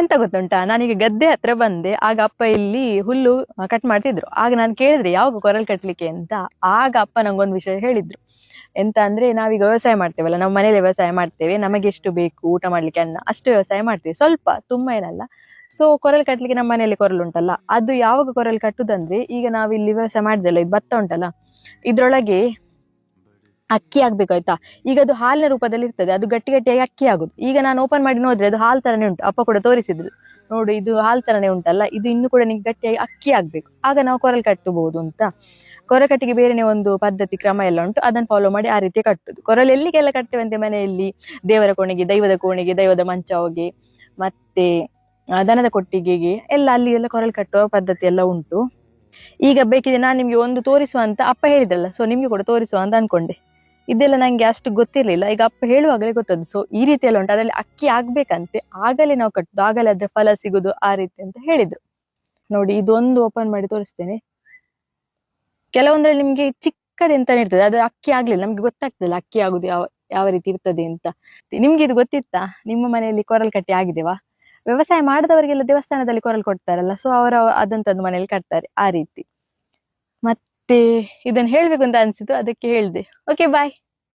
ಎಂತ ಗೊತ್ತುಂಟಾ? ನಾನೀಗ ಗದ್ದೆ ಹತ್ರ ಬಂದೆ. ಆಗ ಅಪ್ಪ ಇಲ್ಲಿ ಹುಲ್ಲು ಕಟ್ ಮಾಡ್ತಿದ್ರು. ಆಗ ನಾನು ಕೇಳಿದ್ರೆ ಯಾವಾಗ ಕೊರಲ್ ಕಟ್ಲಿಕ್ಕೆ? ಅಂತ. ಆಗ ಅಪ್ಪ ನಂಗೊಂದು ವಿಷಯ ಹೇಳಿದ್ರು. ಎಂತ ಅಂದ್ರೆ, ನಾವೀಗ ವ್ಯವಸಾಯ ಮಾಡ್ತೇವಲ್ಲ ನಮ್ಮ ಮನೇಲಿ ವ್ಯವಸಾಯ ಮಾಡ್ತೇವೆ. ನಮಗೆ ಎಷ್ಟು ಬೇಕು, ಊಟ ಮಾಡ್ಲಿಕ್ಕೆ ಅನ್ನ, ಅಷ್ಟು ವ್ಯವಸಾಯ ಮಾಡ್ತೇವೆ. ಸ್ವಲ್ಪ, ತುಂಬಾ ಏನಲ್ಲ. ಸೊ ಕೊರಲ್ ಕಟ್ಲಿಕ್ಕೆ ನಮ್ಮ ಮನೆಯಲ್ಲಿ ಕೊರಲ್ ಉಂಟಲ್ಲ. ಅದು ಯಾವಾಗ ಕೊರಲ್ ಕಟ್ಟುದಂದ್ರೆ, ಈಗ ನಾವು ಇಲ್ಲಿ ವ್ಯವಸಾಯ ಮಾಡಿದೆಲ್ಲ ಇದು ಭತ್ತ ಉಂಟಲ್ಲ. ಇದ್ರೊಳಗೆ ಅಕ್ಕಿ ಆಗ್ಬೇಕು ಆಯ್ತಾ? ಈಗ ಅದು ಹಾಲಿನ ರೂಪದಲ್ಲಿ ಇರ್ತದೆ, ಅದು ಗಟ್ಟಿ ಗಟ್ಟಿಯಾಗಿ ಅಕ್ಕಿ ಆಗುದು. ಈಗ ನಾನು ಓಪನ್ ಮಾಡಿ ನೋಡಿದ್ರೆ ಅದು ಹಾಲ್ ತರನೇ ಉಂಟು, ಅಪ್ಪ ಕೂಡ ತೋರಿಸಿದ್ರು. ನೋಡು, ಇದು ಹಾಲ್ ತರನೇ ಉಂಟಲ್ಲ, ಇದು ಇನ್ನು ಕೂಡ ನಿಂಗೆ ಗಟ್ಟಿಯಾಗಿ ಅಕ್ಕಿ ಆಗ್ಬೇಕು. ಆಗ ನಾವು ಕೊರಲ್ ಕಟ್ಟಬಹುದು ಅಂತ. ಕೊರ ಕಟ್ಟಿಗೆ ಬೇರೆನೆ ಒಂದು ಪದ್ಧತಿ, ಕ್ರಮ ಎಲ್ಲ ಉಂಟು, ಅದನ್ನು ಫಾಲೋ ಮಾಡಿ ಆ ರೀತಿ ಕಟ್ಟುದು. ಕೊರಲ್ ಎಲ್ಲಿಗೆಲ್ಲ ಕಟ್ತೇವಂತೆ ಮನೆಯಲ್ಲಿ? ದೇವರ ಕೋಣೆಗೆ, ದೈವದ ಕೋಣೆಗೆ, ದೈವದ ಮಂಚವಿಗೆ, ಮತ್ತೆ ದನದ ಕೊಟ್ಟಿಗೆಗೆ, ಎಲ್ಲ ಅಲ್ಲಿ ಎಲ್ಲ ಕೊರಲ್ ಕಟ್ಟುವ ಪದ್ಧತಿ ಎಲ್ಲ ಉಂಟು. ಈಗ ಬೇಕಿದ್ರೆ ನಾನು ನಿಮ್ಗೆ ಒಂದು ತೋರಿಸುವ ಅಂತ ಅಪ್ಪ ಹೇಳಿದ್ರಲ್ಲ ಸೊ ನಿಮ್ಗೆ ಕೂಡ ತೋರಿಸುವ ಅಂತ ಅನ್ಕೊಂಡೆ. ಇದೆಲ್ಲ ನಂಗೆ ಅಷ್ಟು ಗೊತ್ತಿರ್ಲಿಲ್ಲ. ಈಗ ಅಪ್ಪ ಹೇಳುವಾಗಲೇ ಗೊತ್ತದ್ದು ಸೊ ಈ ರೀತಿ ಎಲ್ಲ ಉಂಟು. ಅದರಲ್ಲಿ ಅಕ್ಕಿ ಆಗ್ಬೇಕಂತೆ. ಆಗಲೇ ನಾವು ಕಟ್ಟುದು ಆಗಲೇ ಅದ್ರ ಫಲ ಸಿಗುದು ಆ ರೀತಿ ಅಂತ ಹೇಳಿದ್ರು ನೋಡಿ, ಇದೊಂದು ಓಪನ್ ಮಾಡಿ ತೋರಿಸ್ತೇನೆ. ಕೆಲವೊಂದರಲ್ಲಿ ನಿಮ್ಗೆ ಚಿಕ್ಕದೆಂತಾನೆ ಇರ್ತದೆ. ಅದು ಅಕ್ಕಿ ಆಗ್ಲಿಲ್ಲ. ನಮ್ಗೆ ಗೊತ್ತಾಗ್ತದಲ್ಲ ಅಕ್ಕಿ ಆಗುದು ಯಾವ ಯಾವ ರೀತಿ ಇರ್ತದೆ ಅಂತ. ನಿಮ್ಗೆ ಇದು ಗೊತ್ತಿತ್ತಾ? ನಿಮ್ಮ ಮನೆಯಲ್ಲಿ ಕೊರಲ್ ಕಟ್ಟಿ ಆಗಿದೆವಾ? ವ್ಯವಸಾಯ ಮಾಡದವರಿಗೆಲ್ಲ ದೇವಸ್ಥಾನದಲ್ಲಿ ಕೊರಲ್ ಕೊಡ್ತಾರಲ್ಲ. ಸೊ ಅವರು ಅದಂತದ್ದು ಮನೆಯಲ್ಲಿ ಕಟ್ತಾರೆ ಆ ರೀತಿ. ಮತ್ತೆ ಇದನ್ನ ಹೇಳ್ಬೇಕು ಅಂತ ಅನ್ಸಿತು ಅದಕ್ಕೆ ಹೇಳ್ದೆ. Okay bye